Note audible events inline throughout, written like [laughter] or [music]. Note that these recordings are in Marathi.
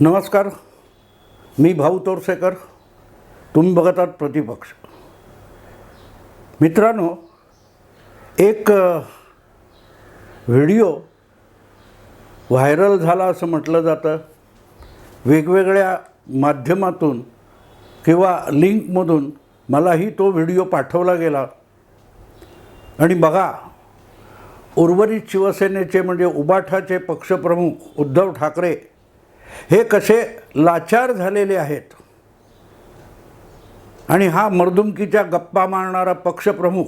नमस्कार मी भाऊ तोरसेकर तुम्ही बघत आहात प्रतिपक्ष. मित्रांनो एक व्हिडिओ व्हायरल झाला असं म्हटलं जातं. वेगवेगळ्या माध्यमातून किंवा लिंकमधून मलाही तो व्हिडिओ पाठवला गेला. आणि बघा उर्वरित शिवसेनेचे म्हणजे उबाठाचे पक्षप्रमुख उद्धव ठाकरे हे कसे लाचार झालेले आहेत. आणि हा मर्दुमकीच्या गप्पा मारणारा पक्षप्रमुख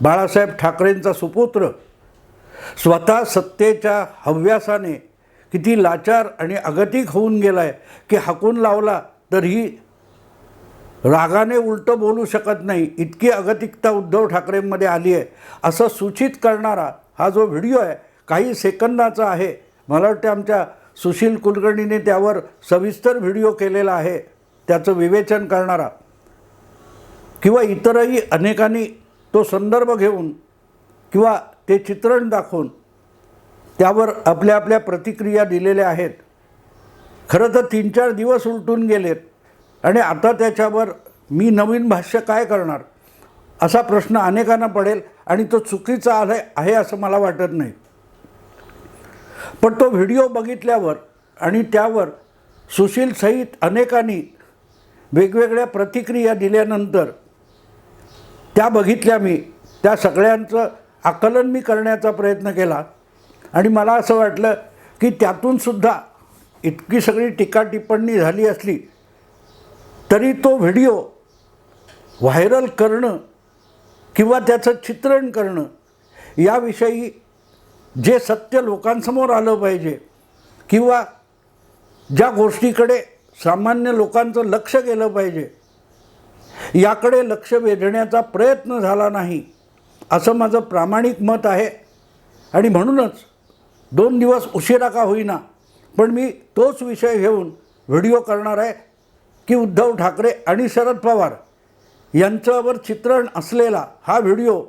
बाळासाहेब ठाकरेंचा सुपुत्र स्वतः सत्तेच्या हव्यासाने किती लाचार आणि अगतिक होऊन गेलाय की हाकून लावला तरीही रागाने उलटं बोलू शकत नाही इतकी अगतिकता उद्धव ठाकरेंमध्ये आली आहे. असं सूचित करणारा हा जो व्हिडिओ आहे काही सेकंदाचा आहे. मला वाटतं आमच्या सुशील कुलकर्णीने त्यावर सविस्तर व्हिडिओ केलेला आहे. त्याचं विवेचन करणारा किंवा इतरही अनेकांनी तो संदर्भ घेऊन किंवा ते चित्रण दाखवून त्यावर आपल्या आपल्या प्रतिक्रिया दिलेल्या आहेत. खरं तर तीन चार दिवस उलटून गेलेत आणि आता त्याच्यावर मी नवीन भाष्य काय करणार असा प्रश्न अनेकांना पडेल आणि तो चुकीचा आहे आहे असं मला वाटत नाही. पण तो व्हिडिओ बघितल्यावर आणि त्यावर सुशील सहित अनेकांनी वेगवेगळ्या प्रतिक्रिया दिल्यानंतर त्या बघितल्या मी. त्या सगळ्यांचं आकलन मी करण्याचा प्रयत्न केला. आणि मला असं वाटलं की त्यातूनसुद्धा इतकी सगळी टीका टिप्पणी झाली असली तरी तो व्हिडिओ व्हायरल करणं किंवा त्याचं चित्रण करणं याविषयी जे सत्य लोकांसमोर आलं पाहिजे किंवा ज्या गोष्टीकडे सामान्य लोकांचं लक्ष गेलं पाहिजे याकडे लक्ष वेधण्याचा प्रयत्न झाला नाही असं माझं प्रामाणिक मत आहे. आणि म्हणूनच दोन दिवस उशिरा का होईना पण मी तोच विषय घेऊन व्हिडिओ करणार आहे की उद्धव ठाकरे आणि शरद पवार यांच्यावर चित्रण असलेला हा व्हिडिओ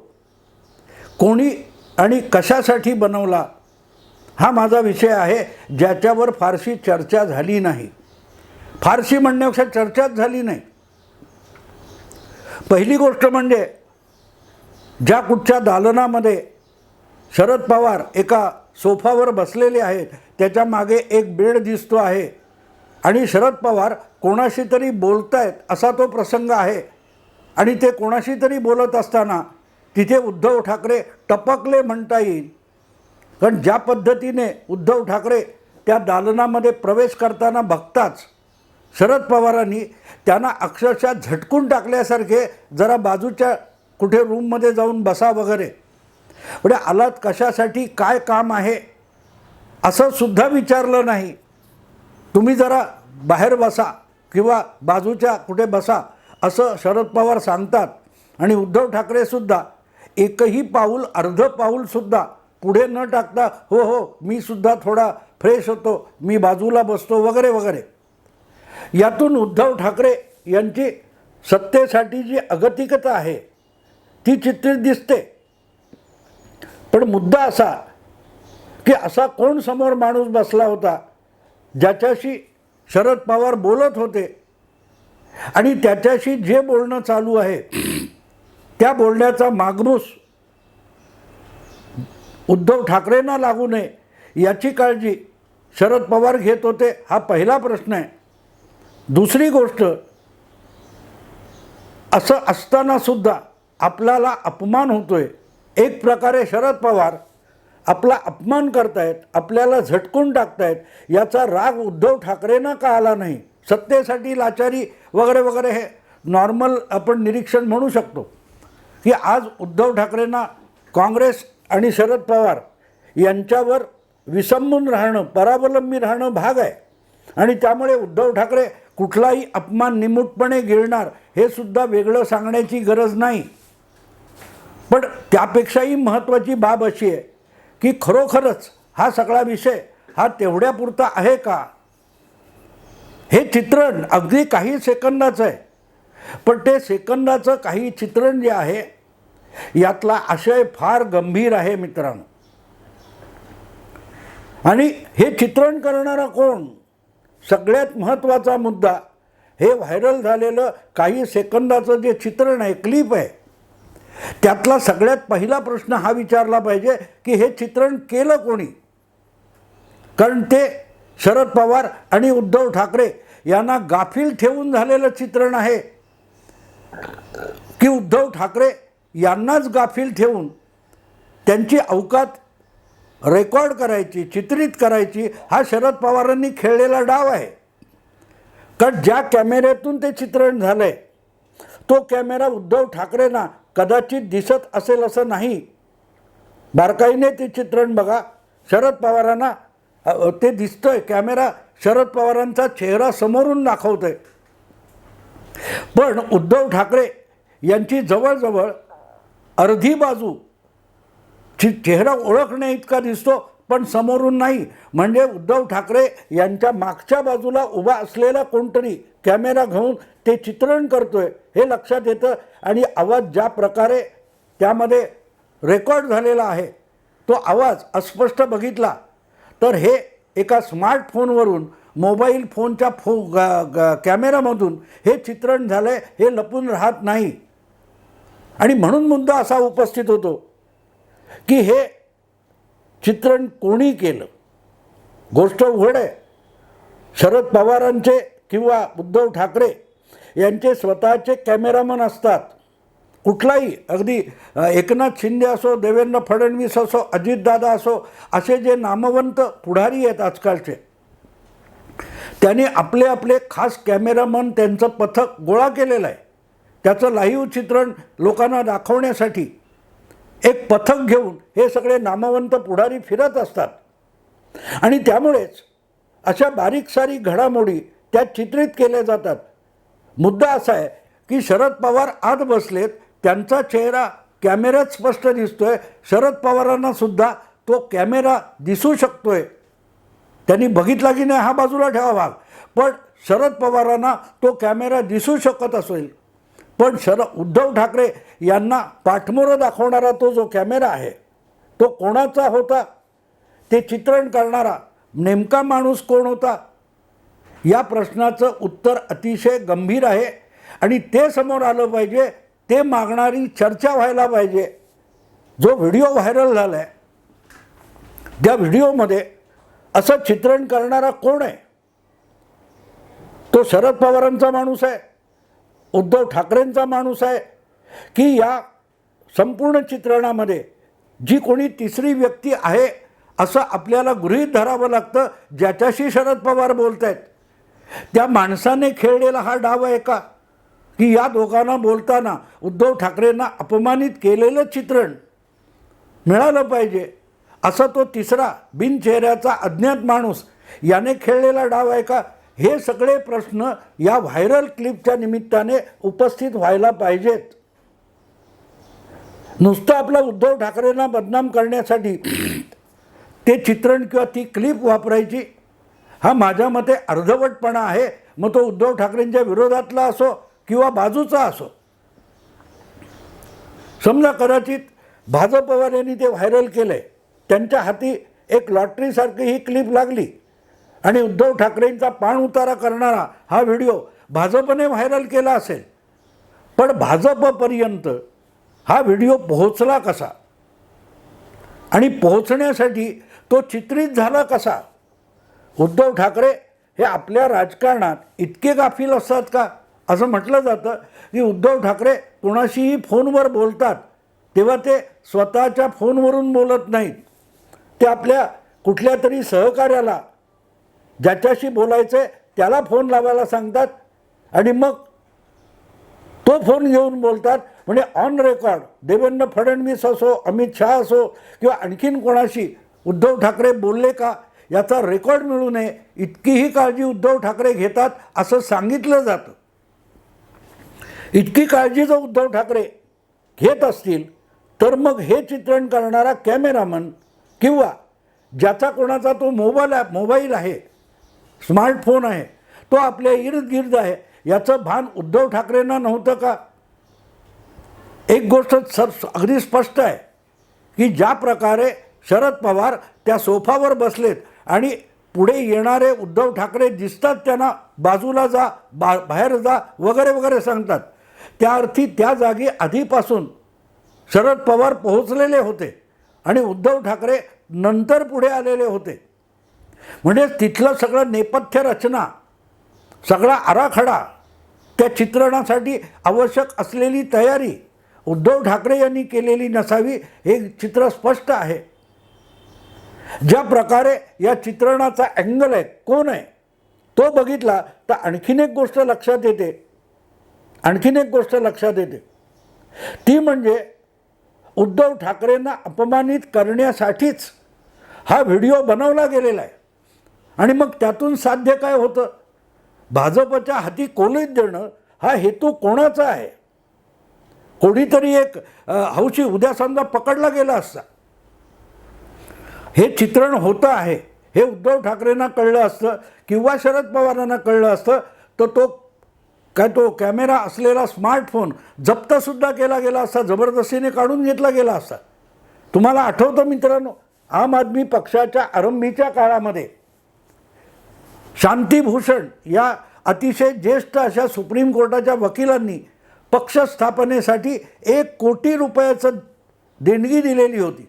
कोणी आणि कशासाठी बनवला? हा माझा विषय आहे ज्याच्यावर फारशी चर्चा झाली नाही. फारशी म्हणण्यापेक्षा चर्चाच झाली नाही. पहिली गोष्ट म्हणजे ज्या कुठच्या दालनामध्ये शरद पवार एका सोफावर बसलेले आहेत त्याच्यामागे एक बेड दिसतो आहे. आणि शरद पवार कोणाशी तरी बोलत आहेत असा तो प्रसंग आहे. आणि ते कोणाशी तरी बोलत असताना तिथे उद्धव ठाकरे टपकले म्हणता येईल. कारण ज्या पद्धतीने उद्धव ठाकरे त्या दालनामध्ये प्रवेश करताना बघताच शरद पवारांनी त्यांना अक्षरशः झटकून टाकल्यासारखे जरा बाजूच्या कुठे रूममध्ये जाऊन बसा वगैरे. म्हणजे आलात कशासाठी काय काम आहे? असं सुद्धा विचारलं नाही. तुम्ही जरा बाहेर बसा किंवा बाजूच्या कुठे बसा असं शरद पवार सांगतात. आणि उद्धव ठाकरेसुद्धा एकही पाऊल अर्ध पाऊलसुद्धा पुढे न टाकता हो हो मी सुद्धा थोडा फ्रेश होतो मी बाजूला बसतो वगैरे वगैरे. यातून उद्धव ठाकरे यांची सत्तेसाठी जी अगतिकता आहे ती चित्रित दिसते. पण मुद्दा असा की असा कोण समोर माणूस बसला होता ज्याच्याशी शरद पवार बोलत होते आणि त्याच्याशी जे बोलणं चालू आहे त्या बोलण्याचा मागमूस उद्धव ठाकरेंना लागू नये याची काळजी शरद पवार घेत होते हा पहिला प्रश्न आहे. दुसरी गोष्ट असं असतानासुद्धा आपल्याला अपमान होतोय. एक प्रकारे शरद पवार आपला अपमान करतायत आपल्याला झटकून टाकतायत याचा राग उद्धव ठाकरेंना का आला नाही? सत्तेसाठी लाचारी वगैरे वगैरे हे नॉर्मल आपण निरीक्षण म्हणू शकतो. की आज उद्धव ठाकरेंना काँग्रेस आणि शरद पवार यांच्यावर विसंबून राहणं परावलंबी राहणं भाग आहे. आणि त्यामुळे उद्धव ठाकरे कुठलाही अपमान निमूटपणे गिळणार हे सुद्धा वेगळं सांगण्याची गरज नाही. पण त्यापेक्षाही महत्त्वाची बाब अशी आहे की खरोखरच हा सगळा विषय हा तेवढ्यापुरता आहे का? हे चित्रण अगदी काही सेकंदाचं आहे. पण ते सेकंदाचं काही चित्रण जे आहे यातला आशय फार गंभीर आहे मित्रांनो. आणि हे चित्रण करणारा कोण? सगळ्यात महत्त्वाचा मुद्दा हे व्हायरल झालेलं काही सेकंदाचं जे चित्रण आहे क्लिप आहे त्यातला सगळ्यात पहिला प्रश्न हा विचारला पाहिजे की हे चित्रण केलं कोणी? कारण ते शरद पवार आणि उद्धव ठाकरे यांना गाफील ठेवून झालेलं चित्रण आहे. की उद्धव ठाकरे यांनाच गाफील ठेवून त्यांची अवकात रेकॉर्ड करायची चित्रित करायची हा शरद पवारांनी खेळलेला डाव आहे. कारण ज्या कॅमेऱ्यातून ते चित्रण झालं आहे तो कॅमेरा उद्धव ठाकरेंना कदाचित दिसत असेल असं नाही. बारकाईने ते चित्रण बघा. शरद पवारांना ते दिसतंय. कॅमेरा शरद पवारांचा चेहरा समोरून दाखवतोय. पण उद्धव ठाकरे यांची जवळजवळ अर्धी बाजू ची चेहरा ओळखणे इतका दिसतो पण समोरून नाही. म्हणजे उद्धव ठाकरे यांच्या मागच्या बाजूला उभा असलेला कोणतरी कॅमेरा घेऊन ते चित्रण करतोय हे लक्षात येतं. आणि आवाज ज्या प्रकारे त्यामध्ये रेकॉर्ड झालेला आहे तो आवाज अस्पष्ट बघितला. तर हे एका स्मार्टफोनवरून मोबाईल फोनच्या फो ग- ग- कॅमेरामधून हे चित्रण झालं आहे हे लपून राहत नाही. आणि म्हणून मुद्दा असा उपस्थित होतो की हे चित्रण कोणी केलं? गोष्ट उघड आहे. शरद पवारांचे किंवा उद्धव ठाकरे यांचे स्वतःचे कॅमेरामन असतात. कुठलाही अगदी एकनाथ शिंदे असो देवेंद्र फडणवीस असो अजितदादा असो असे जे नामवंत पुढारी आहेत आजकालचे त्यांनी आपले आपले खास कॅमेरामन त्यांचं पथक गोळा केलेलं आहे. त्याचं लाईव्ह चित्रण लोकांना दाखवण्यासाठी एक पथक घेऊन हे सगळे नामवंत पुढारी फिरत असतात. आणि त्यामुळेच अशा बारीक सारीक घडामोडी त्यात चित्रित केल्या जातात. मुद्दा असा आहे की शरद पवार आत बसलेत त्यांचा चेहरा कॅमेऱ्यात स्पष्ट दिसतोय. शरद पवारांना सुद्धा तो कॅमेरा दिसू शकतोय. त्यांनी बघितला की नाही हा बाजूला ठेवा भाग पण शरद पवारांना तो कॅमेरा दिसू शकत असेल. पण शरद उद्धव ठाकरे यांना पाठमोरं दाखवणारा तो जो कॅमेरा आहे तो कोणाचा होता? ते चित्रण करणारा नेमका माणूस कोण होता? या प्रश्नाचं उत्तर अतिशय गंभीर आहे आणि ते समोर आलं पाहिजे ते मागणारी चर्चा व्हायला पाहिजे. जो व्हिडिओ व्हायरल झाला आहे त्या व्हिडिओमध्ये असं चित्रण करणारा कोण आहे? तो शरद पवारांचा माणूस आहे उद्धव ठाकरेंचा माणूस आहे की या संपूर्ण चित्रणामध्ये जी कोणी तिसरी व्यक्ती आहे असं आपल्याला गृहीत धरावं लागतं ज्याच्याशी शरद पवार बोलत आहेत त्या माणसाने खेळलेला हा डाव आहे का? की या दोघांना बोलताना उद्धव ठाकरेंना अपमानित केलेलं चित्रण मिळालं पाहिजे. असा तो तिसरा बिनचेहऱ्याचा अज्ञात माणूस याने खेळलेला डाव आहे का? हे सगळे प्रश्न या व्हायरल क्लिपच्या निमित्ताने उपस्थित व्हायला पाहिजेत. नुसतं आपला उद्धव ठाकरेंना बदनाम करण्यासाठी ते चित्रण किंवा ती क्लिप वापरायची. हा माझ्या मते अर्धवटपणा आहे. मग तो उद्धव ठाकरेंच्या विरोधातला असो किंवा बाजूचा असो. समजा कदाचित भाजपवाल्यांनी ते व्हायरल केलं आहे त्यांच्या हाती एक लॉटरीसारखी ही क्लिप लागली. आणि उद्धव ठाकरेंचा पाण उतारा करणारा हा व्हिडिओ भाजपने व्हायरल केला असेल. पण भाजपपर्यंत हा व्हिडिओ पोहोचला कसा? आणि पोहोचण्यासाठी तो चित्रित झाला कसा? उद्धव ठाकरे हे आपल्या राजकारणात इतके गाफील असतात का? असं म्हटलं जातं की उद्धव ठाकरे कोणाशीही फोनवर बोलतात तेव्हा ते स्वतःच्या फोनवरून बोलत नाहीत. ते आपल्या कुठल्या तरी सहकार्याला ज्याच्याशी बोलायचं आहे त्याला फोन लावायला सांगतात आणि मग तो फोन घेऊन बोलतात. म्हणजे ऑन रेकॉर्ड देवेंद्र फडणवीस असो अमित शहा असो किंवा आणखीन कोणाशी उद्धव ठाकरे बोलले का याचा रेकॉर्ड मिळू नये. इतकीही काळजी उद्धव ठाकरे घेतात असं सांगितलं जातं. इतकी काळजी जर उद्धव ठाकरे घेत असतील तर मग हे चित्रण करणारा कॅमेरामन किंवा ज्याचा कोणाचा तो मोबाईल ॲप मोबाईल आहे स्मार्टफोन आहे तो आपल्या इर्द गिर्द आहे याचं भान उद्धव ठाकरेंना नव्हतं का? एक गोष्ट सर अगदी स्पष्ट आहे की ज्या प्रकारे शरद पवार त्या सोफावर बसलेत आणि पुढे येणारे उद्धव ठाकरे दिसतात त्यांना बाजूला जा बा बाहेर जा वगैरे वगैरे सांगतात. त्या अर्थी त्या जागी आधीपासून शरद पवार पोहोचलेले होते. आणि उद्धव ठाकरे नंतर पुढे आलेले होते. म्हणजे तिथलं सगळं नेपथ्य रचना सगळा आराखडा त्या चित्रणासाठी आवश्यक असलेली तयारी उद्धव ठाकरे यांनी केलेली नसावी हे चित्र स्पष्ट आहे. ज्या प्रकारे या चित्रणाचा अँगल आहे कोण आहे तो बघितला तर आणखीन एक गोष्ट लक्षात येते. आणखीन एक गोष्ट लक्षात येते. ती म्हणजे उद्धव ठाकरेंना अपमानित करण्यासाठीच हा व्हिडिओ बनवला गेलेला आहे. आणि मग त्यातून साध्य काय होतं? भाजपच्या हाती कोलीत देणं हा हेतू कोणाचा आहे? कोणीतरी एक हौशी उद्या समजा पकडला गेला असता. हे चित्रण होतं आहे. हे उद्धव ठाकरेंना कळलं असतं किंवा शरद पवारांना कळलं असतं तर तो काय तो कॅमेरा असलेला स्मार्टफोन जप्तसुद्धा केला गेला असता जबरदस्तीने काढून घेतला गेला असता तुम्हाला आठवतं मित्रांनो आम आदमी पक्षाच्या आरंभीच्या काळामध्ये शांतीभूषण या अतिशय ज्येष्ठ अशा सुप्रीम कोर्टाच्या वकिलांनी पक्ष स्थापनेसाठी एक कोटी रुपयाचं देणगी दिलेली होती.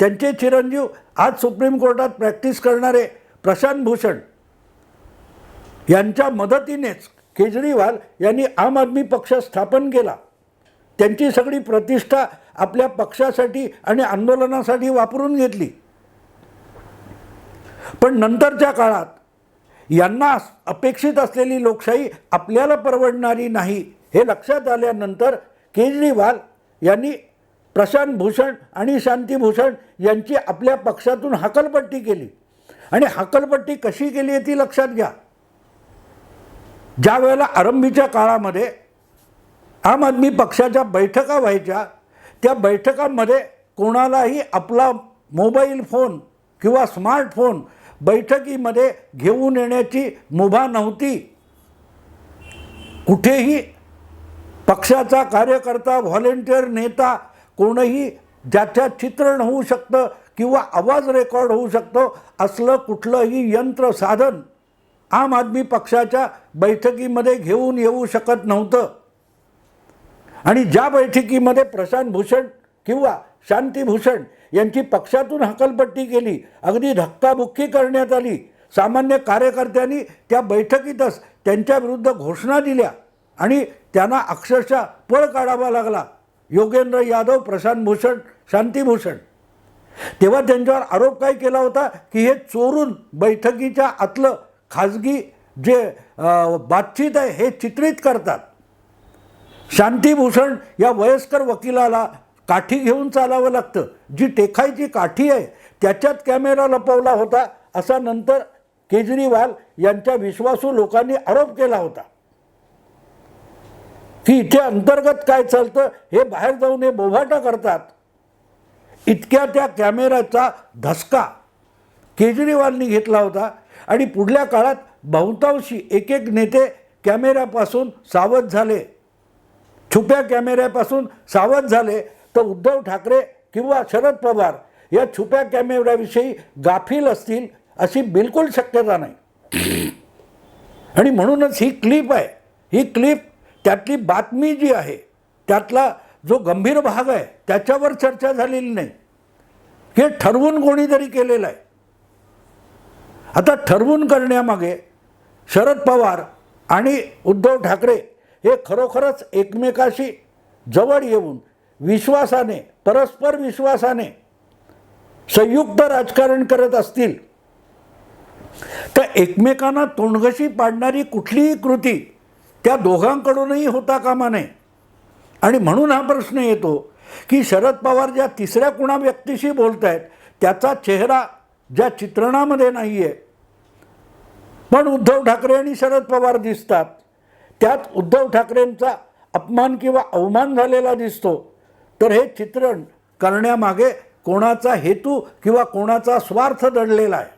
त्यांचे चिरंजीव आज सुप्रीम कोर्टात प्रॅक्टिस करणारे प्रशांत भूषण यांच्या मदतीनेच केजरीवाल यांनी आम आदमी पक्ष स्थापन केला. त्यांची सगळी प्रतिष्ठा आपल्या पक्षासाठी आणि आंदोलनासाठी वापरून घेतली. पण नंतरच्या काळात यांना अपेक्षित असलेली लोकशाही आपल्याला परवडणारी नाही हे लक्षात आल्यानंतर केजरीवाल यांनी प्रशांत भूषण आणि शांतीभूषण यांची आपल्या पक्षातून हकलपट्टी केली. आणि हकलपट्टी कशी केली आहे ती लक्षात घ्या. ज्या वेळेला आरंभीच्या काळामध्ये आम आदमी पक्षाच्या बैठका व्हायच्या त्या बैठकांमध्ये कोणालाही आपला मोबाईल फोन किंवा स्मार्टफोन बैठकीमध्ये घेऊन येण्याची मुभा नव्हती. कुठेही पक्षाचा कार्यकर्ता व्हॉलेंटिअर नेता कोणही ज्याच्या चित्रण होऊ शकतं किंवा आवाज रेकॉर्ड होऊ शकतो असलं कुठलंही यंत्र साधन आम आदमी पक्षाच्या बैठकीमध्ये घेऊन येऊ शकत नव्हतं. आणि ज्या बैठकीमध्ये प्रशांत भूषण किंवा शांतीभूषण यांची पक्षातून हकलपट्टी केली अगदी धक्काबुक्की करण्यात आली सामान्य कार्यकर्त्यांनी त्या बैठकीतच त्यांच्याविरुद्ध घोषणा दिल्या आणि त्यांना अक्षरशः पळ काढावा लागला. योगेंद्र यादव प्रशांत भूषण शांतीभूषण तेव्हा त्यांच्यावर आरोप काय केला होता की हे चोरून बैठकीच्या आतलं खाजगी जे बातचीत आहे हे चित्रित करतात. शांतीभूषण या वयस्कर वकिलाला काठी घेऊन चालावं लागतं. जी टेकायची काठी आहे त्याच्यात कॅमेरा लपवला होता असा नंतर केजरीवाल यांच्या विश्वासू लोकांनी आरोप केला होता. की इथे अंतर्गत काय चालतं हे बाहेर जाऊन हे बोभाटा करतात. इतक्या त्या कॅमेऱ्याचा धसका केजरीवालनी घेतला होता. आणि पुढल्या काळात बहुतांशी एक एक नेते कॅमेऱ्यापासून सावध झाले. छुप्या कॅमेऱ्यापासून सावध झाले तर उद्धव ठाकरे किंवा शरद पवार या छुप्या कॅमेऱ्याविषयी गाफील असतील अशी बिलकुल शक्यता नाही. आणि म्हणूनच ही क्लिप आहे. ही क्लिप त्यातली बातमी जी आहे त्यातला जो गंभीर भाग आहे त्याच्यावर चर्चा झालेली नाही. हे ठरवून कोणीतरी केलेलं आहे. आता ठरवून करण्यामागे शरद पवार आणि उद्धव ठाकरे हे खरोखरच एकमेकाशी जवळ येऊन विश्वासाने परस्पर विश्वासाने संयुक्त राजकारण करत असतील. तर एकमेकांना तोंडघशी पाडणारी कुठलीही कृती त्या दोघांकडूनही होता कामा नये. आणि म्हणून हा प्रश्न येतो की शरद पवार ज्या तिसऱ्या कुणा व्यक्तीशी बोलत आहेत त्याचा चेहरा ज्या चित्रणामध्ये नाही आहे पण उद्धव ठाकरे आणि शरद पवार दिसतात. त्यात उद्धव ठाकरेंचा अपमान किंवा अवमान झालेला दिसतो. तर हे चित्रण करण्यामागे कोणाचा हेतू किंवा कोणाचा स्वार्थ दडलेला आहे?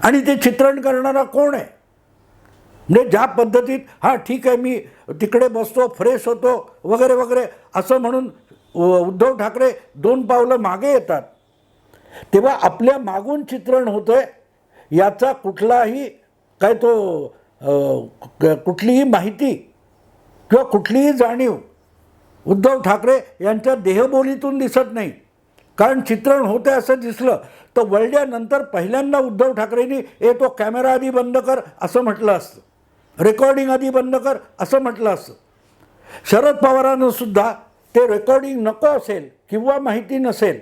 आणि ते चित्रण करणारा कोण आहे? म्हणजे ज्या पद्धतीत हां ठीक आहे मी तिकडे बसतो फ्रेश होतो वगैरे वगैरे असं म्हणून उद्धव ठाकरे दोन पावलं मागे येतात. तेव्हा आपल्या मागून चित्रण होतं आहे याचा कुठलाही काय तो क- कुठलीही माहिती किंवा कुठलीही जाणीव उद्धव ठाकरे यांच्या देहबोलीतून दिसत नाही. कारण चित्रण होते असं दिसलं तर वळल्यानंतर पहिल्यांदा उद्धव ठाकरेंनी ए तो कॅमेरा आधी बंद कर असं म्हटलं असतं. रेकॉर्डिंग आधी बंद कर असं म्हटलं असतं. शरद पवारांनं सुद्धा ते रेकॉर्डिंग नको असेल किंवा माहिती नसेल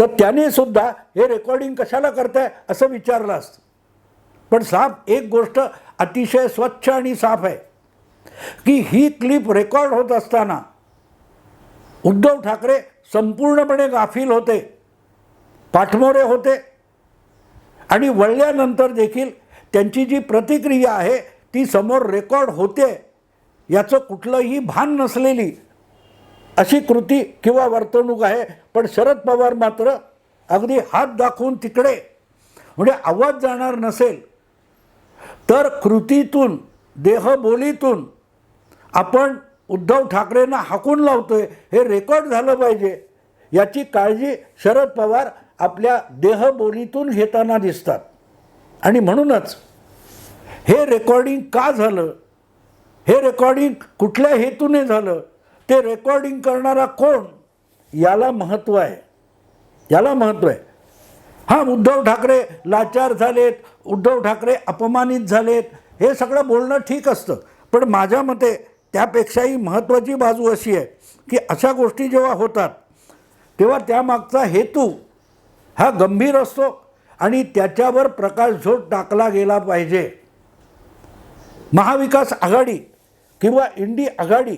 तर त्याने सुद्धा हे रेकॉर्डिंग कशाला करताय असं विचारलं असतं. पण साफ एक गोष्ट अतिशय स्वच्छ आणि साफ आहे की ही क्लिप रेकॉर्ड होत असताना उद्धव ठाकरे संपूर्णपणे गाफील होते पाठमोरे होते आणि वळल्यानंतर देखील त्यांची जी प्रतिक्रिया आहे ती समोर रेकॉर्ड होते याचं कुठलंही भान नसलेली अशी कृती किंवा वर्तणूक आहे पण शरद पवार मात्र अगदी हात दाखवून तिकडे. म्हणजे आवाज जाणार नसेल तर कृतीतून देहबोलीतून आपण उद्धव ठाकरेंना हाकून लावतोय हे रेकॉर्ड झालं पाहिजे. याची काळजी शरद पवार आपल्या देहबोलीतून घेताना दिसतात. आणि म्हणूनच हे रेकॉर्डिंग का झालं? हे रेकॉर्डिंग कुठल्या हेतूने झालं? ते रेकॉर्डिंग करणारा कोण? याला महत्त्व आहे. याला महत्त्व आहे. हां उद्धव ठाकरे लाचार झालेत उद्धव ठाकरे अपमानित झालेत हे सगळं बोलणं ठीक असतं. पण माझ्या मते त्यापेक्षाही महत्त्वाची बाजू अशी आहे की अशा गोष्टी जेव्हा होतात तेव्हा त्यामागचा हेतू हा गंभीर असतो आणि त्याच्यावर प्रकाशझोत टाकला गेला पाहिजे. महाविकास आघाडी किंवा इंडी आघाडी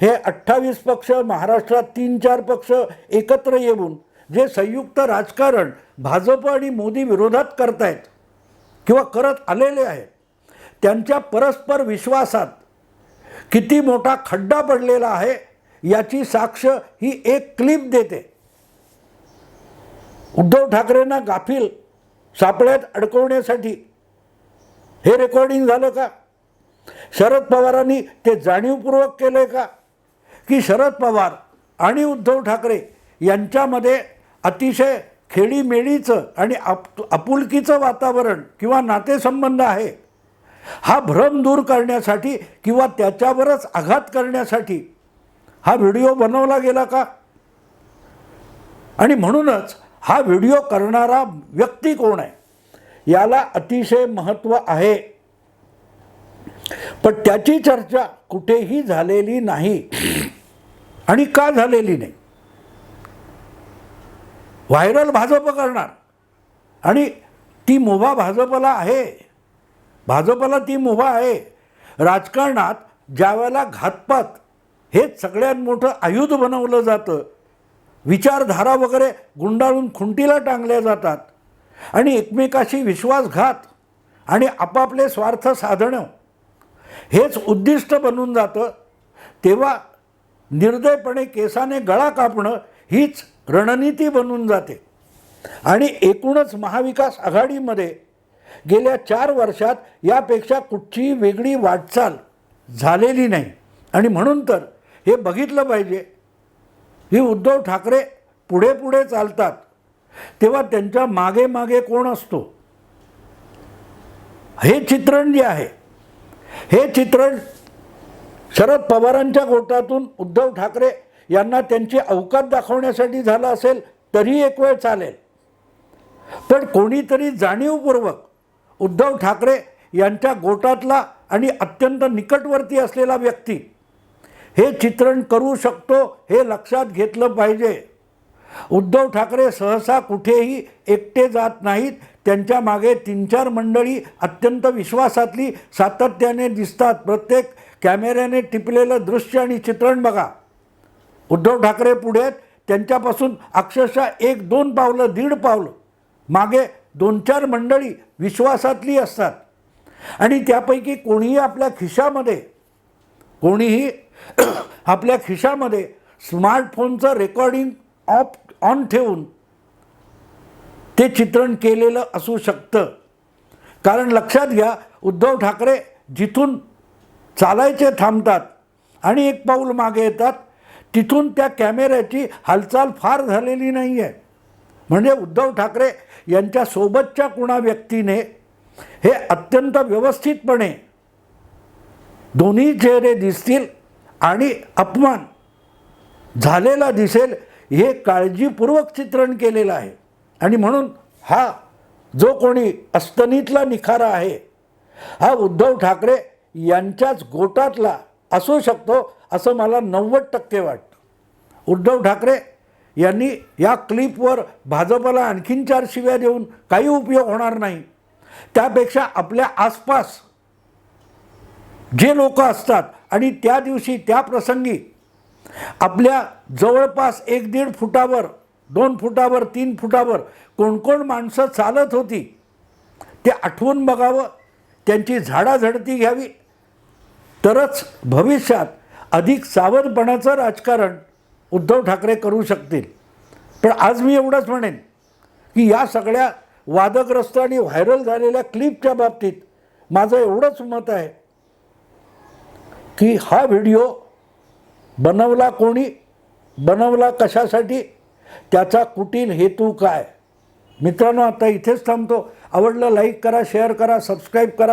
हे अठ्ठावीस पक्ष महाराष्ट्रात तीन चार पक्ष एकत्र येऊन जे संयुक्त राजकारण भाजप आणि मोदी विरोधात करतायत किंवा करत आलेले आहेत त्यांच्या परस्पर विश्वासात किती मोठा खड्डा पडलेला आहे याची साक्ष ही एक क्लिप देते. उद्धव ठाकरेंना गाफील सापळ्यात अडकवण्यासाठी हे रेकॉर्डिंग झालं का? शरद पवारांनी ते जाणीवपूर्वक केलं का? की शरद पवार आणि उद्धव ठाकरे यांच्यामध्ये अतिशय खेडीमेडीचं आणि आप आपुलकीचं वातावरण किंवा नातेसंबंध आहे हा भ्रम दूर करण्यासाठी किंवा त्याच्यावरच आघात करण्यासाठी हा व्हिडिओ बनवला गेला का? आणि म्हणूनच हा व्हिडिओ करणारा व्यक्ती कोण आहे? याला अतिशय महत्त्व आहे. पण त्याची चर्चा कुठेही झालेली नाही. आणि का झालेली नाही? व्हायरल भाजप करणार. आणि ती मुभा भाजपला आहे. भाजपला ती मुभा आहे. राजकारणात ज्यावेळेला घातपात हेच सगळ्यात मोठं आयुध बनवलं जातं. विचारधारा वगैरे गुंडाळून खुंटीला टांगल्या जातात. आणि एकमेकाशी विश्वासघात आणि आपापले स्वार्थ साधणं हेच उद्दिष्ट बनून जातं. तेव्हा निर्दयपणे केसाने गळा कापणं हीच रणनीती बनून जाते. आणि एकूणच महाविकास आघाडीमध्ये गेल्या चार वर्षात यापेक्षा कुठचीही वेगळी वाटचाल झालेली नाही. आणि म्हणून तर हे बघितलं पाहिजे. ही उद्धव ठाकरे पुढे पुढे चालतात. तेव्हा त्यांच्या मागे मागे कोण असतो? हे चित्रण जे आहे हे चित्रण शरद पवारांच्या गोटातून उद्धव ठाकरे यांना त्यांची अवकात दाखवण्यासाठी झालं असेल तरी एक वेळ चालेल. पण कोणीतरी जाणीवपूर्वक उद्धव ठाकरे यांच्या गोटातला आणि अत्यंत निकटवर्ती असलेला व्यक्ती हे चित्रण करू शकतो हे लक्षात घेतलं पाहिजे. उद्धव ठाकरे सहसा कुठेही एकटे जात नाहीत त्यांच्या मागे तीन चार मंडळी अत्यंत विश्वासातली सातत्याने दिसतात. प्रत्येक कॅमेऱ्याने टिपलेलं दृश्य आणि चित्रण बघा. उद्धव ठाकरे पुढे त्यांच्यापासून अक्षरशः एक दोन पावलं दीड पावलं. मागे दोन चार मंडळी विश्वासातली असतात. आणि त्यापैकी कोणीही आपल्या खिशामध्ये कोणीही [clears throat] आपल्या खिशामध्ये स्मार्टफोनचं रेकॉर्डिंग ऑफ ऑन ठेवून ते चित्रण केलेलं असू शकतं. कारण लक्षात घ्या उद्धव ठाकरे जिथून चालायचे थांबतात आणि एक पाऊल मागे येतात तिथून त्या कॅमेऱ्याची हालचाल फार झालेली नाही आहे म्हणजे उद्धव ठाकरे यांच्या सोबतच्या कुणा व्यक्तीने हे अत्यंत व्यवस्थितपणे दोन्ही चेहरे दिसतील आणि अपमान झालेला दिसेल हे काळजीपूर्वक चित्रण केलेलं आहे. आणि म्हणून हा जो कोणी अस्तनीतला निखारा आहे हा उद्धव ठाकरे यांच्याच गोटातला असू शकतो असं मला नव्वद टक्के वाटतं. उद्धव ठाकरे यांनी या क्लिपवर भाजपला आणखीन चार शिव्या देऊन काही उपयोग होणार नाही. त्यापेक्षा आपल्या आसपास जे लोक असतात आणि त्या दिवशी त्या प्रसंगी आपल्या जवळपास एक दीड फुटावर दोन फुटावर तीन फुटावर कोण कोण माणसं चालत होती. ते आठवून बघावं. त्यांची झाडाझडती घ्यावी. तरच भविष्यात अधिक सावधपणाचं राजकारण उद्धव ठाकरे करू शकतील. पण आज मी एवढंच म्हणेन की या सगळ्या वादग्रस्त आणि व्हायरल झालेल्या क्लिपच्या बाबतीत माझं एवढंच मत आहे की हा व्हिडिओ बनवला कोणी? बनवला कशासाठी? त्याचा कुटील हेतू काय? मित्रांनो आता इथेच थांबतो. आवडलं लाईक करा शेअर करा सबस्क्राईब करा.